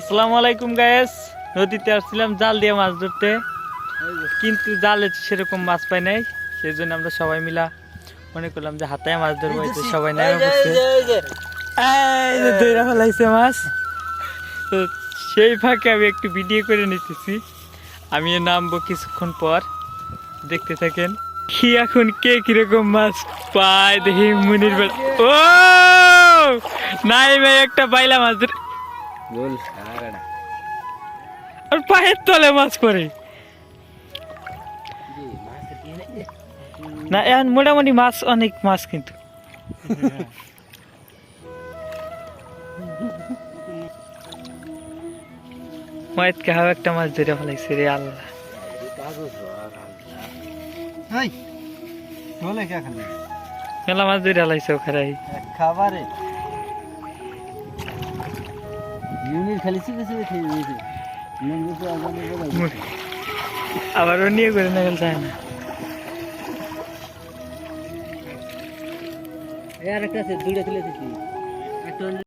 আসসালামু আলাইকুম গায়েস নদীতে আসছিলাম জাল দিয়ে মাছ ধরতে। কিন্তু জালে সেরকম মাছ পাই নাই সেই জন্য আমরা সবাই মিলা মনে করলাম যে হাতায় মাছ ধরবো এই সবাই নেমে পড়ছে এই ফেলাইছে মাছ। তো সেই ফাঁকে আমি একটু ভিডিও করে নিতেছি। আমি নামবো কিছুক্ষণ পর। দেখতে থাকেন কি এখন কে কীরকম মাছ পায় দেখি মুনির ও! নাই ভাই একটা বাইলা মাছ ধরে গোল। আর পায়ের তলে মাছ করে। না এখন মোটামুটি মাছ অনেক মাছ কিন্তু। মায়ের কাহাও একটা মাছ ধরে ফেলাইছে রে আল্লাহ। মেলা মাছ ধরে ফেলাইছে ওখানে। খাবারে? ও নিয়ে করে না যায় না? আর একটা আছে দুইটা তুলে দিচ্ছি। একটা